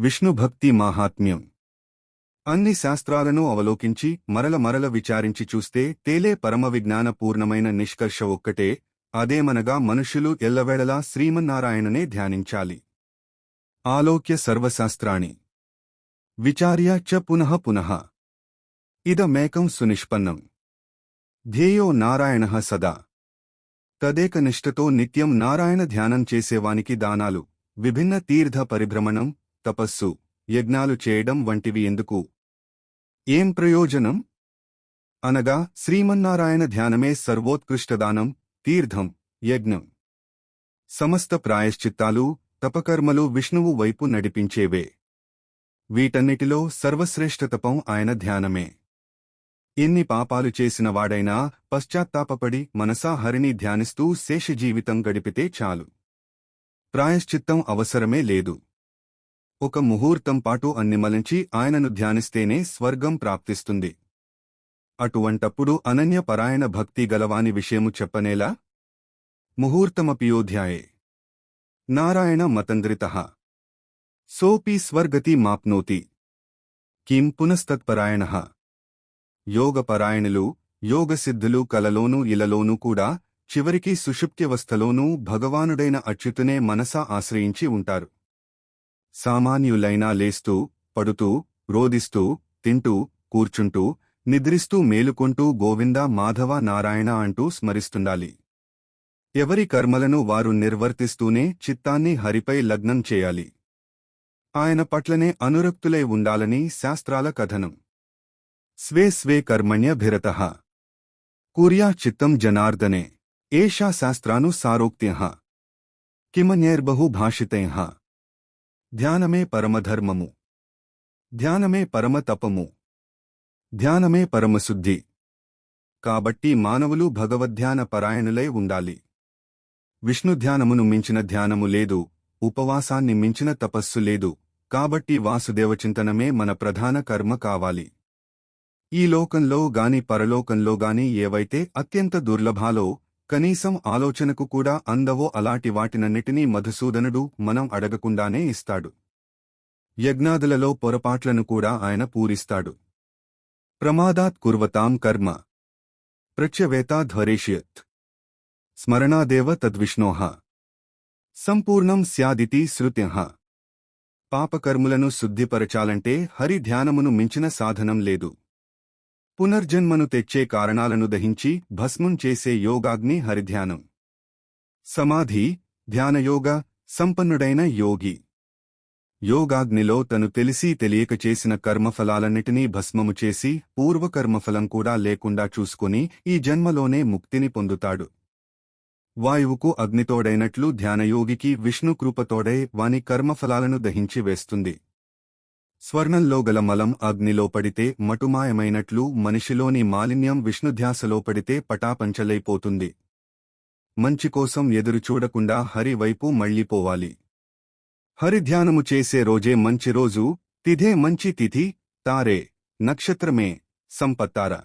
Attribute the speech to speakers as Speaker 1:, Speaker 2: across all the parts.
Speaker 1: విష్ణుభక్తి మాహాత్మ్యం. అన్ని శాస్త్రాలను అవలోకించి మరల మరల విచారించి చూస్తే తేలే పరమ విజ్ఞాన పూర్ణమైన నిష్కర్ష ఒక్కటే అదేమనగా మనుష్యులు ఎల్లవేళలా శ్రీమన్నారాయణనే ధ్యానించాలి. ఆలోక్య సర్వశాస్త్రాణి. విచార్య చ పునః పునః. ఇదమేకం సునిష్పన్నం. ధ్యేయో నారాయణ సదా. తదేకనిష్టతో నిత్యం నారాయణ ధ్యానం చేసేవానికి దానాలు విభిన్న తీర్థ పరిభ్రమణం తపస్సు యజ్ఞాలు చేయడం వంటివి ఎందుకు? ఏం ప్రయోజనం? అనగా శ్రీమన్నారాయణ ధ్యానమే సర్వోత్కృష్టదానం తీర్థం యజ్ఞం. సమస్త ప్రాయశ్చిత్తాలు తపకర్మలు విష్ణువు వైపు నడిపించేవే. వీటన్నిటిలో సర్వశ్రేష్ఠ తపం ఆయన ధ్యానమే. ఎన్ని పాపాలు చేసిన వాడైనా పశ్చాత్తాపపడి మనసా హరిని ధ్యానిస్తూ శేషజీవితం గడిపితే చాలు. ప్రాయశ్చిత్తం అవసరమే లేదు. ఒక ముహూర్తం పాటు అన్నిమలించి ఆయనను ధ్యానిస్తేనే స్వర్గం ప్రాప్తిస్తుంది. అటువంటప్పుడు అనన్య పరాయణ భక్తి గలవాని విషయము చెప్పనేలా? ముహూర్తమపియోధ్యాయే. నారాయణ మతంద్రిత. సోపి స్వర్గతి మాప్నోతి. కిం పునస్తత్పరాయణ. యోగపరాయణులు యోగసిద్ధులు కలలోనూ ఇలలోనూ కూడా చివరికి సుషుప్త్యవస్థలోనూ భగవానుడైన అచ్యుతునే మనసా ఆశ్రయించి ఉంటారు. సామాన్యులైనా లేస్తూ పడుతూ రోదిస్తూ తింటూ కూర్చుంటూ నిద్రిస్తూ మేలుకొంటూ గోవింద మాధవ నారాయణ అంటూ స్మరిస్తుండాలి. ఎవరి కర్మలను వారు నిర్వర్తిస్తూనే చిత్తాన్ని హరిపై లగ్నం చేయాలి. ఆయన పట్లనే అనురక్తులై ఉండాలని శాస్త్రాల కథనం. స్వే స్వే కర్మణ్యభిరత కుర్యా చిత్తం జనార్దనే. ఏషా శాస్త్రాను సారోక్త్య. కిమన్యైర్బహు భాషితై. ధ్యానమే పరమధర్మము. ధ్యానమే పరమ తపము ధ్యానమే పరమశుద్ధి. కాబట్టి మానవులు భగవద్ధ్యాన పరాయణులై ఉండాలి. విష్ణుధ్యానమును మించిన ధ్యానము లేదు ఉపవాసాన్ని మించిన తపస్సు లేదు కాబట్టి వాసుదేవచింతనమే మన ప్రధాన కర్మ కావాలి. ఈ లోకంలో గాని పరలోకంలో గాని ఏవైతే అత్యంత దుర్లభాలో కనీసం ఆలోచనకు కూడా అందవో అలాంటి వాటినన్నిటినీ మధుసూదనుడు మనం అడగకుండానే ఇస్తాడు. యజ్ఞాదులలో పొరపాట్లను కూడా ఆయన పూరిస్తాడు. ప్రమాదాత్ కుర్వతాం కర్మ. ప్రత్యవేతాధ్వరేష్యత్ స్మరణాదేవ తద్విష్ణోహ సంపూర్ణం స్యాదితి శృత్యహ పాపకర్ములను శుద్ధిపరచాలంటే హరి ధ్యానమును మించిన సాధనం లేదు. పునర్జన్మను తెచ్చే కారణాలను దహించి భస్మం చేసే యోగాగ్ని హరిధ్యానం. సమాధి ధ్యానయోగ సంపన్నుడైన యోగి. యోగాగ్నిలో తను తెలిసి తెలియక చేసిన కర్మఫలాలన్నిటినీ భస్మము చేసి పూర్వకర్మఫలం కూడా లేకుండా చూసుకుని ఈ జన్మలోనే ముక్తిని పొందుతాడు. వాయువుకు అగ్నితోడైనట్లు ధ్యానయోగికి విష్ణుకృపతోడై వాని కర్మఫలాలను దహించి వేస్తుంది. స్వర్ణంలో గల మలం అగ్నిలో పడితే మటుమాయమైనట్లు మనిషిలోని మాలిన్యం విష్ణుధ్యాసలో పడితే పటాపంచలైపోతుంది. మంచి కోసం ఎదురుచూడకుండా హరి వైపు మళ్ళీపోవాలి. హరిధ్యానము చేసే రోజే మంచి రోజు తిథే మంచి తిథి తారే నక్షత్రమే సంపత్తార.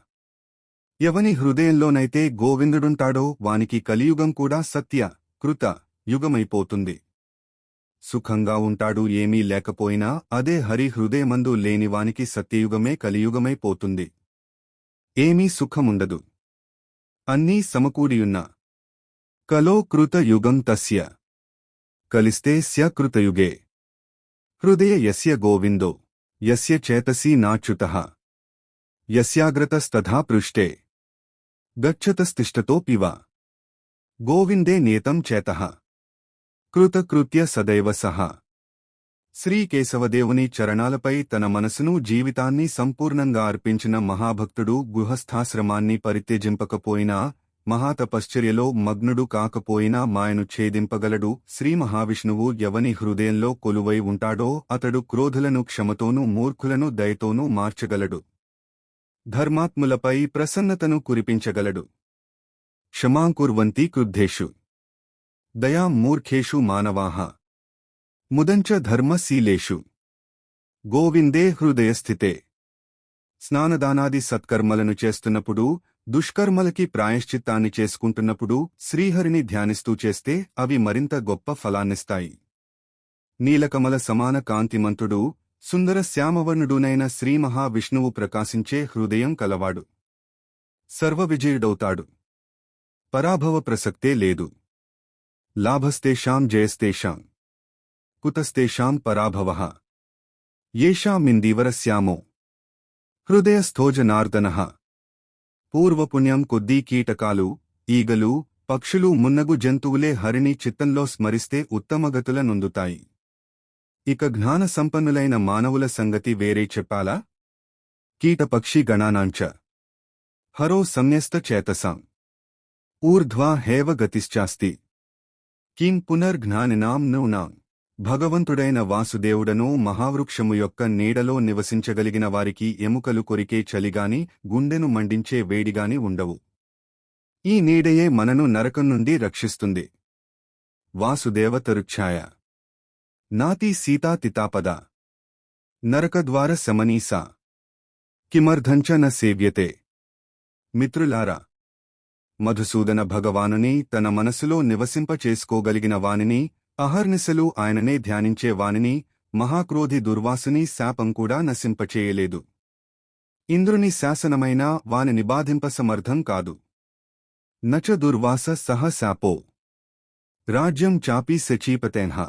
Speaker 1: ఎవని హృదయంలోనైతే గోవిందుడుంటాడో వానికి కలియుగం కూడా సత్య కృత యుగమైపోతుంది. సుఖంగా ఉంటాడు ఏమీ లేకపోయినా అదే హరి హృదయమందు లేనివానికి సత్యయుగమే కలియుగమైపోతుంది ఏమీ సుఖముండదు. అన్నీ సమకూడియున్న కలో కృత యుగం తస్య. కలిస్తే స్య కృతయుగే హృదయ యస్య గోవిందో. యస్య చేతసి నాచ్యుతః. యస్యాగ్రతస్తథా పృష్టే గచ్చతస్తిష్టతో పివ. గోవిందే నియతం చేతః. కృతకృత్య సదైవ సహ. శ్రీకేశవదేవుని చరణాలపై తన మనసును జీవితాన్ని సంపూర్ణంగా అర్పించిన మహాభక్తుడు గుహస్థాశ్రమాన్ని పరిత్యజింపకపోయినా మహాతపశ్చర్యలో మగ్నుడు కాకపోయినా మాయను ఛేదింపగలడు. శ్రీ మహావిష్ణువు ఎవని హృదయంలో కొలువై ఉంటాడో అతడు క్రోధులను క్షమతోనూ మూర్ఖులను దయతోనూ మార్చగలడు. ధర్మాత్ములపై ప్రసన్నతను కురిపించగలడు. క్షమాంకుర్వంతి క్రుద్ధేషు దయా మూర్ఖేషు మానవాహ ముదంచ ధర్మశీలేషు. గోవిందే హృదయస్థితే. స్నానదానాది సత్కర్మలను చేస్తున్నప్పుడు దుష్కర్మలకి ప్రాయశ్చిత్తాన్ని చేసుకుంటున్నప్పుడు శ్రీహరిని ధ్యానిస్తూ చేస్తే అవి మరింత గొప్ప ఫలాన్నిస్తాయి. నీలకమల సమాన కాంతిమంతుడు సుందర శ్యామవర్ణుడునైన శ్రీమహావిష్ణువు ప్రకాశించే హృదయం కలవాడు. సర్వవిజయుడవుతాడు. పరాభవ ప్రసక్తే లేదు. లాభస్తేషాం జయస్తేషాం కుతస్తేషాం పరాభవ ఏషామిందీవరస్యామో హృదయస్థోజనార్దన పూర్వపుణ్యం కొద్దీ కీటకాలు ఈగలు పక్షులు మున్నగు జంతువులే హరిణి చిత్తంలో స్మరిస్తే ఉత్తమగతుల నొందుతాయి. ఇక జ్ఞాన సంపన్నులైన మానవుల సంగతి వేరే చెప్పాలా? కీటపక్షి గణానాంచ హరో సంన్యస్త చేతసాం ఊర్ధ్వా హేవ గతిశ్చాస్తి. కిం పునర్జ్ఞానినాం నూనాం భగవంతుడైన వాసుదేవుడను మహావృక్షము యొక్క నీడలో నివసించగలిగిన వారికి ఎముకలు కొరికే చలిగాని గుండెను మండించే వేడిగాని ఉండవు. ఈ నీడయే మనను నరకం నుండి రక్షిస్తుంది. వాసుదేవతరుఛాయ నాతి సీతా తితాపద. నరకద్వార శమనీసా. కిమర్ధంచ న సేవ్యతే. మిత్రులారా మధుసూదన భగవానుని తన మనసులో నివసింపచేసుకోగలిగిన వానిని అహర్నిశలు ఆయననే ధ్యానించే వానిని మహాక్రోధి దుర్వాసుని శాపం కూడా నశింపచేయలేదు ఇంద్రుని శాసనమైన వాని నిబాధింప సమర్థం కాదు. నచ దుర్వాస సహ శాపో. రాజ్యం చాపి సచీపతేన్హ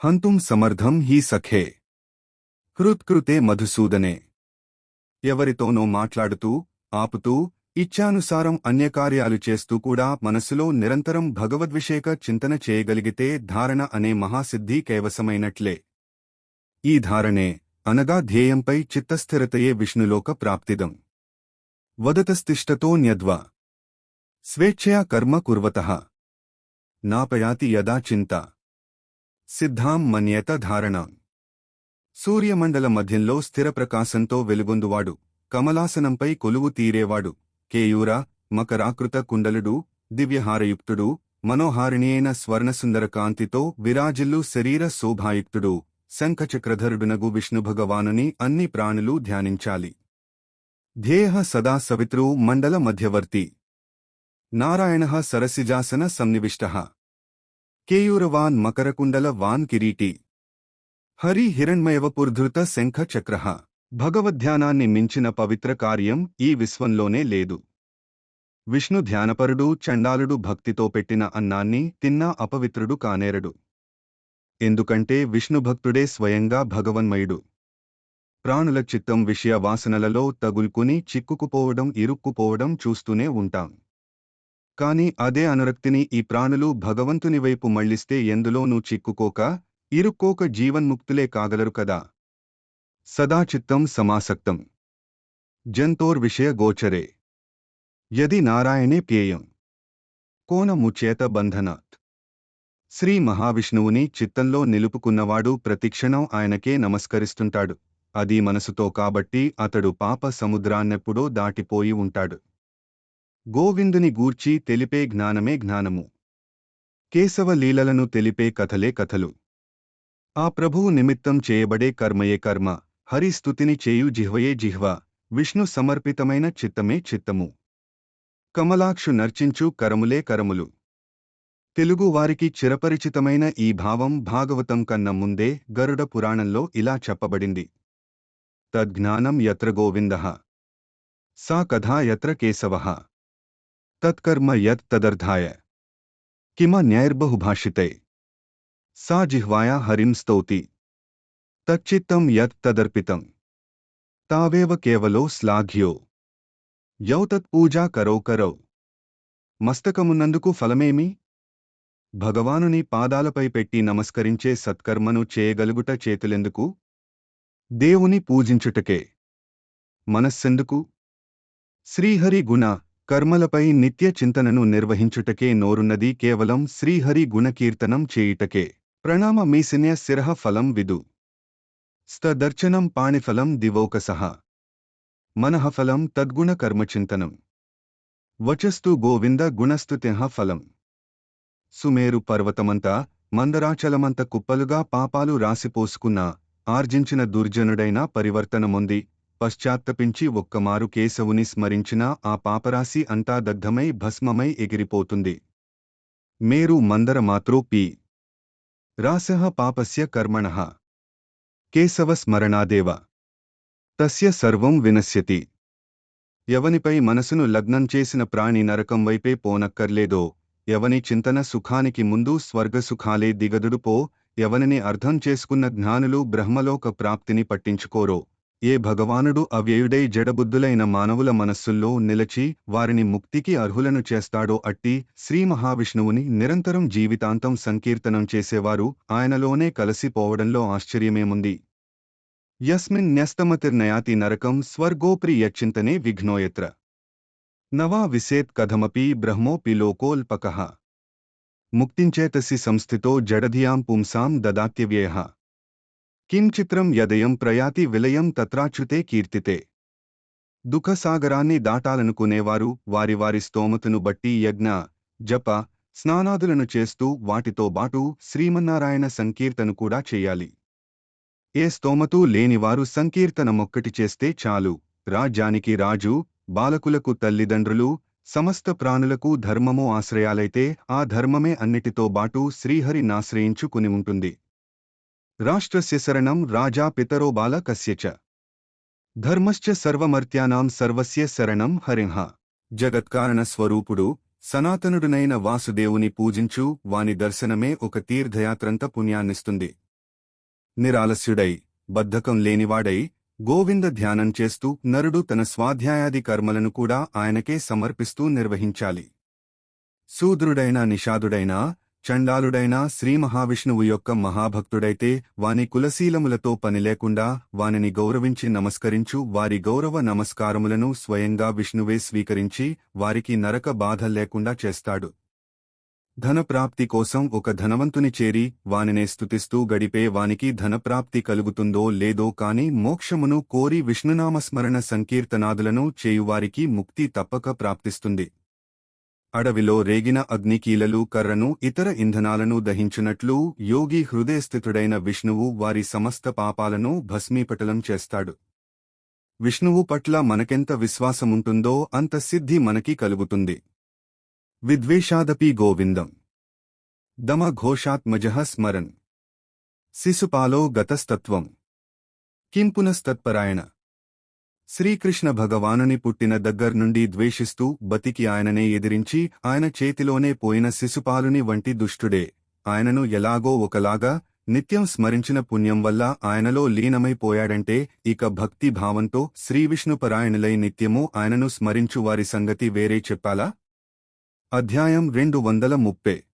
Speaker 1: హంతుం సమర్థం హీ సఖే. హృత్కృతే మధుసూదనే. ఎవరితోనో మాట్లాడుతూ ఆపుతూ ఇచ్ఛానుసారం అన్యకార్యాలు చేస్తూ కూడా మనసులో నిరంతరం భగవద్విషేక చింతన చేయగలిగితే ధారణ అనే మహాసిద్ధి కైవసమైనట్లే. ఈ ధారణే అనగా ధ్యేయంపై చిత్తస్థిరతయే విష్ణులోక ప్రాప్తిదం. వదతస్తిష్టతోన్యద్వా స్వేచ్ఛయా కర్మ కుర్వతః. నాపయాతి యదా చింత. సిద్ధాం మన్యత ధారణాం. సూర్యమండల మధ్యంలో స్థిర ప్రకాశంతో వెలుగొందువాడు. కమలాసనంపై కొలువు తీరేవాడు. కేయూర మకరాకృత కుండలుడు దివ్యహారయుక్తుడు మనోహారిణియైన స్వర్ణసుందర కాంతితో విరాజిల్లు శరీర శోభాయుక్తుడు శంఖచక్రధరుడునగు విష్ణుభగవానుని అన్ని ప్రాణులు ధ్యానించాలి. ధ్యేయ సదా సవిత్రు మండల మధ్యవర్తి. నారాయణ సరసిజాసన సన్నివిష్ట. కేయూరవాన్ మకరకుండల వాన్ కిరీటి. హరి హిరణ్మయవపుర్ధృత శంఖచక్ర. భగవద్ధ్యానాన్ని మించిన పవిత్ర కార్యం ఈ విశ్వంలోనే లేదు. విష్ణు ధ్యానపరుడు చండాలుడు భక్తితో పెట్టిన అన్నాన్ని తిన్నా అపవిత్రుడు కానేరడు. ఎందుకంటే విష్ణుభక్తుడే స్వయంగా భగవన్మయుడు. ప్రాణుల చిత్తం విషయ వాసనలలో తగులుకుని చిక్కుకుపోవడం ఇరుక్కుపోవడం చూస్తూనే ఉంటాం. కాని అదే అనురక్తిని ఈ ప్రాణులు భగవంతుని వైపు మళ్ళిస్తే ఎందులోనూ చిక్కుకోక ఇరుక్కోక జీవన్ముక్తులే కాగలరు కదా. సదాచిత్తం సమాసక్తం. జంతోర్విషయ గోచరే. యది నారాయణే ప్యేయం. కోనముచేత బంధనాత్. శ్రీ మహావిష్ణువుని చిత్తంలో నిలుపుకున్నవాడు ప్రతిక్షణం ఆయనకే నమస్కరిస్తుంటాడు. అది మనసుతో కాబట్టి అతడు పాప సముద్రాన్నెప్పుడో దాటిపోయి ఉంటాడు. గోవిందుని గూర్చి తెలిపే జ్ఞానమే జ్ఞానము. కేశవ లీలలను తెలిపే కథలే కథలు. ఆ ప్రభువు నిమిత్తం చేయబడే కర్మయే కర్మ. హరిస్థుతిని చేయు జిహ్వయే జిహ్వ విష్ణు సమర్పితమైన చిత్తమే చిత్తము. కమలాక్షు నర్చించు కరములే కరములు. తెలుగు వారికి చిరపరిచితమైన ఈ భావం భాగవతం కన్న ముందే గరుడ పురాణంలో ఇలా చెప్పబడింది. తద్జ్ఞానం యత్ర గోవింద సా కథా యత్ర కేశవ. తత్కర్మ యత్ తదర్థాయ కిమ న్యైర్బహుభాషితే. సా జిహ్వాయా హరిం స్తౌతి. తచ్చిత్తం యత్ తదర్పితం. తావేవ కేవలో శ్లాఘ్యో. యౌతత్ పూజా కరౌ కరౌ. మస్తకమున్నందుకు ఫలమేమి? భగవానుని పాదాలపై పెట్టి నమస్కరించే సత్కర్మను చేయగలుగుట చేతులెందుకు? దేవుని పూజించుటకే. మనస్సెందుకు? శ్రీహరి గుణ కర్మలపై నిత్య చింతనను నిర్వహించుటకే నోరున్నది కేవలం శ్రీహరి గుణకీర్తనం చేయుటకే. ప్రణామ మీసిన్య శిరః ఫలం విదు. స్తదర్చనం పాణిఫలం దివౌకసః. మనఃఫలం తద్గుణ కర్మచింతనం వచస్తు గోవింద గుణస్తుత్యః ఫలం. సుమేరు పర్వతమంతా మందరాచలమంత కుప్పలుగా పాపాలు రాసిపోసుకున్నా ఆర్జించిన దుర్జనుడైన పరివర్తనముంది పశ్చాత్తపించి ఒక్కమారు కేశవుని స్మరించినా ఆ పాపరాశి అంతా దగ్ధమై భస్మమై ఎగిరిపోతుంది. మేరు మందర మాత్రో పి రాసః పాపస్య కర్మణః. కేశవ స్మరణాదేవ తస్య సర్వం వినశ్యతి. ఎవనిపై మనసును లగ్నం చేసిన ప్రాణి నరకం వైపే పోనక్కర్లేదో ఎవని చింతన సుఖానికి ముందు స్వర్గసుఖాలే దిగదుడుపో ఎవనిని అర్థం చేసుకున్న జ్ఞానులు బ్రహ్మలోక ప్రాప్తిని పట్టించుకోరో. ఏ భగవానుడు అవ్యయుడై జడబుద్ధులైన మానవుల మనస్సుల్లో నిలచి వారిని ముక్తికి అర్హులను చేస్తాడో అట్టి శ్రీ మహావిష్ణువుని నిరంతరం జీవితాంతం సంకీర్తనం చేసేవారు ఆయనలోనే కలసిపోవడంలో ఆశ్చర్యమేముంది. యస్మిన్ న్యస్తమతిర్నయాతి నరకం స్వర్గోప్రి యచ్చింతనే విఘ్నోయత్ర. నవా విసేత్ కథమపి బ్రహ్మోపి లోకోల్పక. ముక్తించేతసి సంస్థితో జడధియాం పుంసాం దదాత్యవ్యయ. కిం చిత్రం యదయం ప్రయాతి విలయం తత్రాచ్యుతే కీర్తితే. దుఃఖసాగరాన్ని దాటాలనుకునేవారు వారి వారి స్తోమతును బట్టి యజ్ఞ జప స్నానాదులను చేస్తూ వాటితో బాటు శ్రీమన్నారాయణ సంకీర్తను కూడా చెయ్యాలి ఏ స్తోమతూ లేనివారు సంకీర్తనమొక్కటి చేస్తే చాలు. రాజ్యానికి రాజు బాలకులకు తల్లిదండ్రులు సమస్త ప్రాణులకు ధర్మము ఆశ్రయాలైతే ఆ ధర్మమే అన్నిటితో బాటు శ్రీహరి నాశ్రయించుకుని ఉంటుంది. రాష్ట్రస్య శరణం రాజా పితరో బాల కస్యచ ధర్మశ్చ సర్వమర్త్యానాం సర్వస్య శరణం హరిహ. జగత్కారణ స్వరూపుడు సనాతనుడునైన వాసుదేవుని పూజించు వాని దర్శనమే ఒక తీర్థయాత్రంత పుణ్యాన్నిస్తుంది. నిరాలస్యుడై బద్ధకం లేనివాడై గోవింద ధ్యానం చేస్తూ నరుడు తన స్వాధ్యాయాది కర్మలను కూడా ఆయనకే సమర్పిస్తూ నిర్వహించాలి. శూద్రుడైనా నిషాదుడైనా చండాలుడైన శ్రీ మహావిష్ణువు యొక్క మహాభక్తుడైతే వాని కులశీలములతో పనిలేకుండా వానిని గౌరవించి నమస్కరించు వారి గౌరవ నమస్కారములను స్వయంగా విష్ణువే స్వీకరించి వారికి నరక బాధ లేకుండా చేస్తాడు. ధనప్రాప్తి కోసం ఒక ధనవంతుని చేరి వానినే స్తుతిస్తూ గడిపే వానికి ధనప్రాప్తి కలుగుతుందో లేదో కాని మోక్షమును కోరి విష్ణునామస్మరణ సంకీర్తనాదులను చేయువారికి ముక్తి తప్పక ప్రాప్తిస్తుంది. అడవిలో రేగిన అగ్నికీలలు కర్రను ఇతర ఇంధనాలను దహించినట్లు యోగి హృదయస్థితుడైన విష్ణువు వారి సమస్త పాపాలను భస్మీపటలం చేస్తాడు. విష్ణువు పట్ల మనకెంత విశ్వాసముంటుందో అంత సిద్ధి మనకి కలుగుతుంది. విద్వేషాదపి గోవిందం. దమ ఘోషాత్మజః స్మరన్. శిశుపాలో గతస్తత్వం. కింపునస్తత్పరాయణ. శ్రీకృష్ణ భగవానుని పుట్టిన దగ్గర్నుండి ద్వేషిస్తూ బతికి ఆయననే ఎదిరించి ఆయన చేతిలోనే పోయిన శిశుపాలుని వంటి దుష్టుడే. ఆయనను ఎలాగో ఒకలాగా నిత్యం స్మరించిన పుణ్యం వల్ల ఆయనలో లీనమైపోయాడంటే ఇక భక్తి భావంతో శ్రీవిష్ణుపరాయణులై నిత్యము ఆయనను స్మరించు వారి సంగతి వేరే చెప్పాలా? అధ్యాయం రెండు వందల ముప్పై.